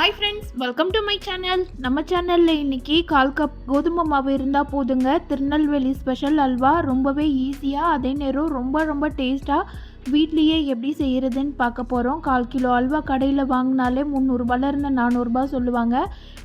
Hi friends welcome to my channel நம்ம சேனலில் இன்றைக்கி கால் கப் கோதுமை மாவு இருந்தால் போதுங்க. திருநெல்வேலி ஸ்பெஷல் அல்வா ரொம்பவே ஈஸியாக அதே நேரம் ரொம்ப ரொம்ப டேஸ்ட்டாக வீட்லேயே எப்படி செய்கிறதுன்னு பார்க்க போகிறோம் கால் கிலோ அல்வா கடையில் வாங்கினாலே முந்நூறுபாலேருந்து நானூறுரூபா சொல்லுவாங்க.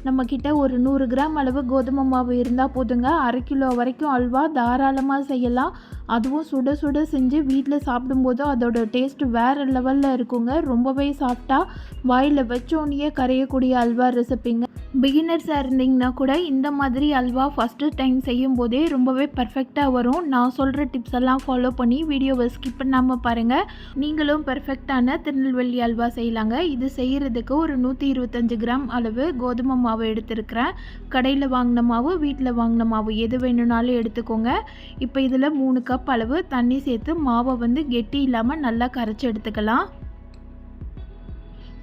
நம்மக்கிட்ட ஒரு நூறு கிராம் அளவு கோதுமை மாவு இருந்தால் போதுங்க. அரை கிலோ வரைக்கும் அல்வா தாராளமாக செய்யலாம். அதுவும் சுட சுட செஞ்சு வீட்டில் சாப்பிடும்போது அதோட டேஸ்ட் வேறு லெவலில் இருக்குங்க. ரொம்பவே சாஃப்டாக வாயில் வச்சோன்னே கரையக்கூடிய அல்வா ரெசிப்பிங்க பிகினர்ஸாக இருந்தீங்கன்னா கூட இந்த மாதிரி அல்வா ஃபஸ்ட்டு டைம் செய்யும் போதே ரொம்பவே பர்ஃபெக்டாக வரும். நான் சொல்கிற டிப்ஸ் எல்லாம் ஃபாலோ பண்ணி வீடியோவை ஸ்கிப் பண்ணாமல் பாருங்கள் நீங்களும் பர்ஃபெக்டான திருநெல்வேலி அல்வா செய்யலாங்க. இது செய்கிறதுக்கு ஒரு நூற்றி இருபத்தஞ்சு கிராம் அளவு கோதுமை மாவு எடுத்துருக்கிறேன். கடையில் வாங்கின மாவு வீட்டில் வாங்கின மாவு எது வேணும்னாலும் எடுத்துக்கோங்க. இப்போ இதில் மூணு கப் அளவு தண்ணி சேர்த்து மாவை வந்து கெட்டி இல்லாமல் நல்லா கரைச்சி எடுத்துக்கலாம்.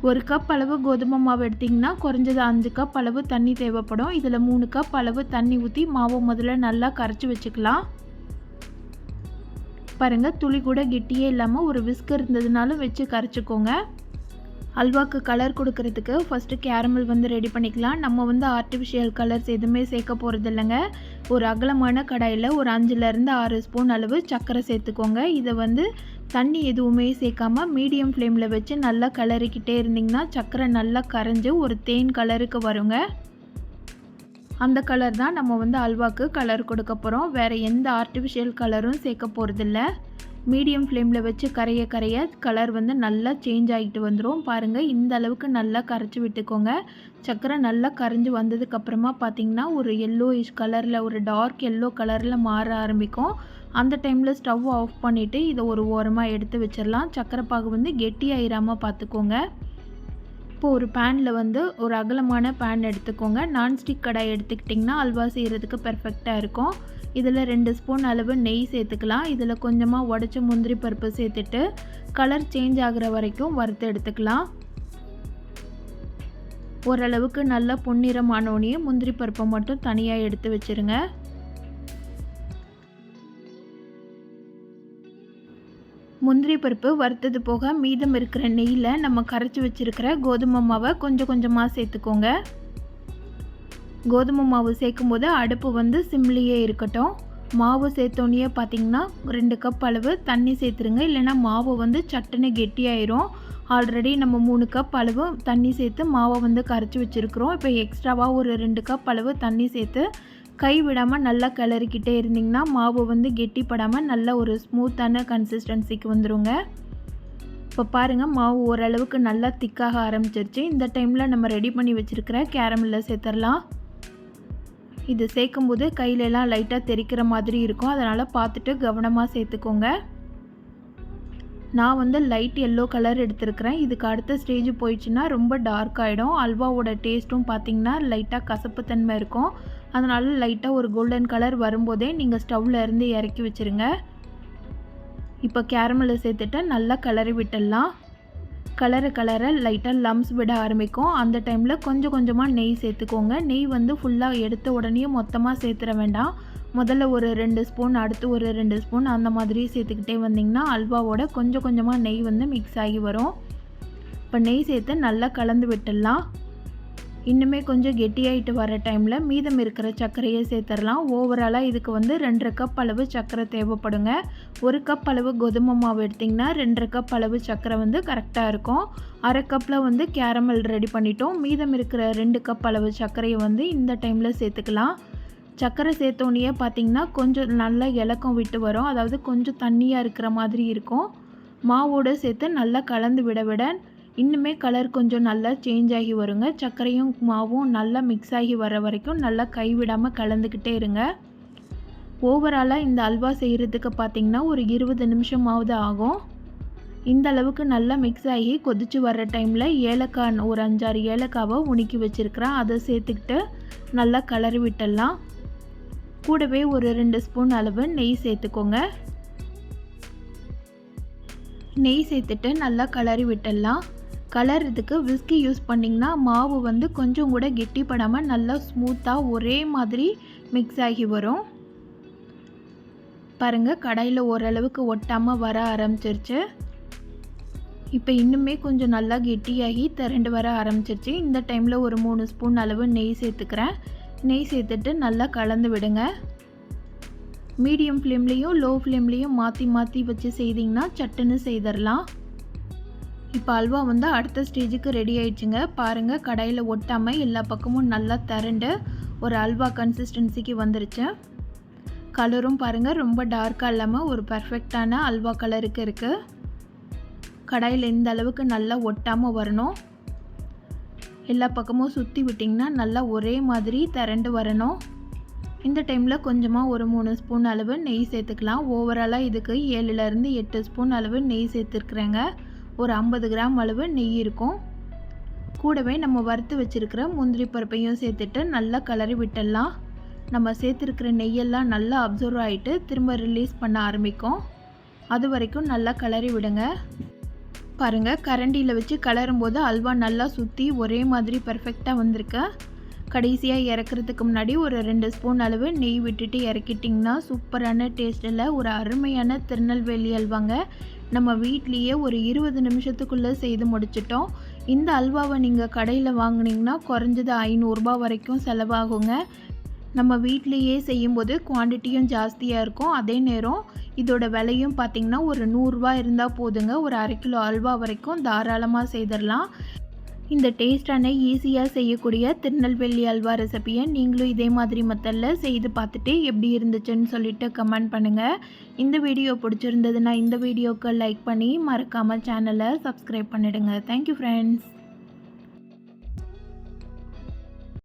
ஒரு கப் அளவு கோதுமை மாவு எடுத்திங்கன்னா குறைஞ்சது அஞ்சு கப் அளவு தண்ணி தேவைப்படும். இதில் மூணு கப் அளவு தண்ணி ஊற்றி மாவை முதல்ல நல்லா கரைச்சி வச்சுக்கலாம். பாருங்கள் துளி கூட கெட்டியே இல்லாமல் ஒரு விஸ்க் இருந்ததுனாலும் வச்சு கரைச்சிக்கோங்க. அல்வாக்கு கலர் கொடுக்கறதுக்கு ஃபஸ்ட்டு கேரமல் வந்து ரெடி பண்ணிக்கலாம். நம்ம வந்து ஆர்டிஃபிஷியல் கலர்ஸ் எதுவுமே சேர்க்க போகிறது இல்லைங்க. ஒரு அகலமான கடாயில் ஒரு அஞ்சுலேருந்து ஆறு ஸ்பூன் அளவு சர்க்கரை சேர்த்துக்கோங்க. இதை வந்து தண்ணி எதுவுமே சேர்க்காம மீடியம் ஃப்ளேமில் வச்சு நல்லா கிளறிக்கிட்டே இருந்திங்கன்னா சர்க்கரை நல்லா கரைஞ்சி ஒரு தேன் கலருக்கு வருங்க. அந்த கலர் தான் நம்ம வந்து அல்வாக்கு கலர் கொடுக்க போகிறோம் வேறு எந்த ஆர்டிஃபிஷியல் கலரும் சேர்க்க போகிறதில்ல மீடியம் ஃப்ளேமில் வச்சு கரைய கரைய கலர் வந்து நல்லா சேஞ்ச் ஆகிட்டு வந்துடும் பாருங்கள் இந்த அளவுக்கு நல்லா கரைச்சி விட்டுக்கோங்க. சக்கரை நல்லா கரைஞ்சி வந்ததுக்கப்புறமா பார்த்திங்கன்னா ஒரு எல்லோயிஷ் கலரில் ஒரு டார்க் எல்லோ கலரில் மாற ஆரம்பிக்கும். அந்த டைமில் ஸ்டவ் ஆஃப் பண்ணிவிட்டு இதை ஒரு ஓரமாக எடுத்து வச்சிடலாம் சக்கரை பாகு வந்து கெட்டியாயிராமல் பார்த்துக்கோங்க இப்போ ஒரு பேனில் வந்து ஒரு அகலமான பேன் எடுத்துக்கோங்க. நான்ஸ்டிக் கடாய் எடுத்துக்கிட்டிங்கன்னா அல்வா செய்கிறதுக்கு பெர்ஃபெக்டாக இருக்கும். இதில் ரெண்டு ஸ்பூன் அளவு நெய் சேர்த்துக்கலாம். இதில் கொஞ்சமாக உடச்ச முந்திரி பருப்பு சேர்த்துட்டு கலர் சேஞ்ச் ஆகிற வரைக்கும் வறுத்து எடுத்துக்கலாம். ஓரளவுக்கு நல்லா பொன்னிறமானோனையும் முந்திரி பருப்பை மட்டும் தனியாக எடுத்து வச்சுருங்க. முந்திரி பருப்பு வறுத்தது போக மீதம் இருக்கிற நெய்யில் நம்ம கரைச்சி வச்சுருக்கிற கோதுமை மாவை கொஞ்சம் கொஞ்சமாக சேர்த்துக்கோங்க. கோதுமை மாவு சேர்க்கும் போது அடுப்பு வந்து சிம்லியே இருக்கட்டும். மாவு சேர்த்தோன்னே பார்த்தீங்கன்னா ரெண்டு கப் அளவு தண்ணி சேர்த்துருங்க. இல்லைன்னா மாவு வந்து சட்டுன்னு கெட்டியாயிரும். ஆல்ரெடி நம்ம மூணு கப் அளவு தண்ணி சேர்த்து மாவை வந்து கரைச்சி வச்சுருக்குறோம். இப்போ எக்ஸ்ட்ராவாக ஒரு ரெண்டு கப் அளவு தண்ணி சேர்த்து கை விடாமல் நல்லா கிளறிக்கிட்டே இருந்திங்கன்னா மாவு வந்து கெட்டிப்படாமல் நல்ல ஒரு ஸ்மூத்தான கன்சிஸ்டன்சிக்கு வந்துடுங்க இப்போ பாருங்கள் மாவு ஓரளவுக்கு நல்லா திக்காக ஆரம்பிச்சிருச்சு. இந்த டைமில் நம்ம ரெடி பண்ணி வச்சுருக்கிற கேரமில் சேர்த்துடலாம். இது சேர்க்கும்போது கையிலலாம் லைட்டாக தெரிக்கிற மாதிரி இருக்கும். அதனால் பார்த்துட்டு கவனமாக சேர்த்துக்கோங்க. நான் வந்து லைட் எல்லோ கலர் எடுத்திருக்கிறேன். இதுக்கு அடுத்த ஸ்டேஜ் போயிடுச்சுன்னா ரொம்ப டார்க் ஆகிடும் அல்வாவோட டேஸ்ட்டும் பார்த்திங்கன்னா லைட்டாக கசப்புத்தன்மை இருக்கும். அதனால் லைட்டாக ஒரு கோல்டன் கலர் வரும்போதே நீங்கள் ஸ்டவ்வில் இருந்து இறக்கி வச்சுருங்க. இப்போ கேரமலை சேர்த்துட்டு நல்லா கிளறி விட்டுடலாம். கலரை கலரை லைட்டாக லம்ஸ் விட ஆரம்பிக்கும். அந்த டைமில் கொஞ்சம் கொஞ்சமாக நெய் சேர்த்துக்கோங்க. நெய் வந்து ஃபுல்லாக எடுத்த உடனே மொத்தமாக சேர்த்துட வேண்டாம். முதல்ல ஒரு ரெண்டு ஸ்பூன் அடுத்து ஒரு ரெண்டு ஸ்பூன் அந்த மாதிரி சேர்த்துக்கிட்டே வந்திங்கன்னா அல்வாவோட கொஞ்சம் கொஞ்சமாக நெய் வந்து மிக்ஸ் ஆகி வரும். இப்போ நெய் சேர்த்து நல்லா கலந்து விட்டுடலாம். இன்னுமே கொஞ்சம் கெட்டியாயிட்டு வர டைமில் மீதம் இருக்கிற சர்க்கரையை சேர்த்துடலாம். ஓவராலாக இதுக்கு வந்து ரெண்டரை கப் அளவு சர்க்கரை தேவைப்படுங்க. ஒரு கப் அளவு கோதுமை மாவு எடுத்திங்கன்னா ரெண்டரை கப் அளவு சர்க்கரை வந்து கரெக்டாக இருக்கும். அரை கப்பில் வந்து கேரமல் ரெடி பண்ணிட்டோம். மீதம் இருக்கிற ரெண்டு கப் அளவு சர்க்கரையை வந்து இந்த டைமில் சேர்த்துக்கலாம். சர்க்கரை சேர்த்தோன்னே பார்த்திங்கன்னா கொஞ்சம் நல்லா இலக்கம் விட்டு வரும். அதாவது கொஞ்சம் தண்ணியாக இருக்கிற மாதிரி இருக்கும். மாவோடு சேர்த்து நல்லா கலந்து விட விட இன்னுமே கலர் கொஞ்சம் நல்லா சேஞ்ச் ஆகி வருங்க. சர்க்கரையும் மாவும் நல்லா மிக்ஸ் ஆகி வர வரைக்கும் நல்லா கைவிடாமல் கலந்துக்கிட்டே இருங்க. ஓவராலாக இந்த அல்வா செய்கிறதுக்கு பார்த்திங்கன்னா ஒரு இருபது நிமிஷமாவது ஆகும். இந்த அளவுக்கு நல்லா மிக்ஸ் ஆகி கொதிச்சு வர்ற டைமில் ஏலக்காய் ஒரு அஞ்சாறு ஏலக்காவை உணுக்கி வச்சுருக்கிறேன். அதை சேர்த்துக்கிட்டு நல்லா கலரி விட்டுடலாம். கூடவே ஒரு ரெண்டு ஸ்பூன் அளவு நெய் சேர்த்துக்கோங்க. நெய் சேர்த்துட்டு நல்லா கலரி விட்டுடலாம். கலர்றதுக்கு விஸ்கி யூஸ் பண்ணிங்கன்னா மாவு வந்து கொஞ்சம் கூட கெட்டிப்படாமல் நல்லா ஸ்மூத்தாக ஒரே மாதிரி மிக்ஸ் ஆகி வரும். பாருங்கள் கடையில் ஓரளவுக்கு ஒட்டாமல் வர ஆரம்பிச்சிருச்சு. இப்போ இன்னுமே கொஞ்சம் நல்லா கெட்டியாகி திரண்டு வர ஆரம்பிச்சிருச்சு. இந்த டைமில் ஒரு மூணு ஸ்பூன் அளவு நெய் சேர்த்துக்கிறேன். நெய் சேர்த்துட்டு நல்லா கலந்து விடுங்க. மீடியம் ஃப்ளேம்லேயும் லோ ஃப்ளேம்லேயும் மாற்றி மாற்றி வச்சு செய்திங்கன்னா சட்டுன்னு செய்திடலாம் இப்போ அல்வா வந்து அடுத்த ஸ்டேஜுக்கு ரெடி ஆயிடுச்சுங்க. பாருங்கள் கடையில் ஒட்டாமல் எல்லா பக்கமும் நல்லா திரண்டு ஒரு அல்வா கன்சிஸ்டன்சிக்கு வந்துருச்சு. கலரும் பாருங்கள் ரொம்ப டார்க்காக இல்லாமல் ஒரு பர்ஃபெக்டான அல்வா கலருக்கு இருக்குது கடாயில் இந்த அளவுக்கு நல்லா ஒட்டாமல் வரணும். எல்லா பக்கமும் சுற்றி விட்டிங்கன்னா நல்லா ஒரே மாதிரி திரண்டு வரணும். இந்த டைமில் கொஞ்சமாக ஒரு மூணு ஸ்பூன் அளவு நெய் சேர்த்துக்கலாம். ஓவராலாக இதுக்கு ஏழுலேருந்து எட்டு ஸ்பூன் அளவு நெய் சேர்த்துருக்குறேங்க. ஒரு ஐம்பது கிராம் அளவு நெய் இருக்கும். கூடவே நம்ம வறுத்து வச்சுருக்கிற முந்திரி பருப்பையும் சேர்த்துட்டு நல்லா கலரி விட்டுடலாம். நம்ம சேர்த்துருக்கிற நெய்யெல்லாம் நல்லா அப்சர்வ் ஆகிட்டு திரும்ப ரிலீஸ் பண்ண ஆரம்பிக்கும். அது வரைக்கும் நல்லா கலரி விடுங்க. பாருங்கள் கரண்டியில் வச்சு கலரும் போது அல்வா நல்லா சுற்றி ஒரே மாதிரி பர்ஃபெக்டாக வந்திருக்கு. கடைசியாக இறக்குறதுக்கு முன்னாடி ஒரு ரெண்டு ஸ்பூன் அளவு நெய் விட்டுட்டு இறக்கிட்டிங்கன்னா சூப்பரான டேஸ்ட்டில் ஒரு அருமையான திருநெல்வேலி அல்வாங்க. நம்ம வீட்லேயே ஒரு இருபது நிமிஷத்துக்குள்ளே செய்து முடிச்சிட்டோம். இந்த அல்வாவை நீங்கள் கடையில் வாங்கினீங்கன்னா குறைஞ்சது ஐநூறுரூபா வரைக்கும் செலவாகுங்க. நம்ம வீட்லேயே செய்யும்போது குவான்டிட்டியும் ஜாஸ்தியாக இருக்கும். அதே நேரம் இதோட விலையும் பார்த்திங்கன்னா ஒரு நூறுரூவா இருந்தால் போதுங்க. ஒரு அரை கிலோ அல்வா வரைக்கும் தாராளமாக செய்திடலாம் இந்த டேஸ்டான ஈஸியாக செய்யக்கூடிய திருநெல்வேலி அல்வா ரெசிபியை நீங்களும் இதே மாதிரி மெத்தடில் செய்து பார்த்துட்டு எப்படி இருந்துச்சுன்னு சொல்லிட்டு கமெண்ட் பண்ணுங்கள் இந்த வீடியோ பிடிச்சிருந்ததுன்னா இந்த வீடியோக்கு லைக் பண்ணி மறக்காமல் சேனலை சப்ஸ்கிரைப் பண்ணிவிடுங்க தேங்க்யூ ஃப்ரெண்ட்ஸ்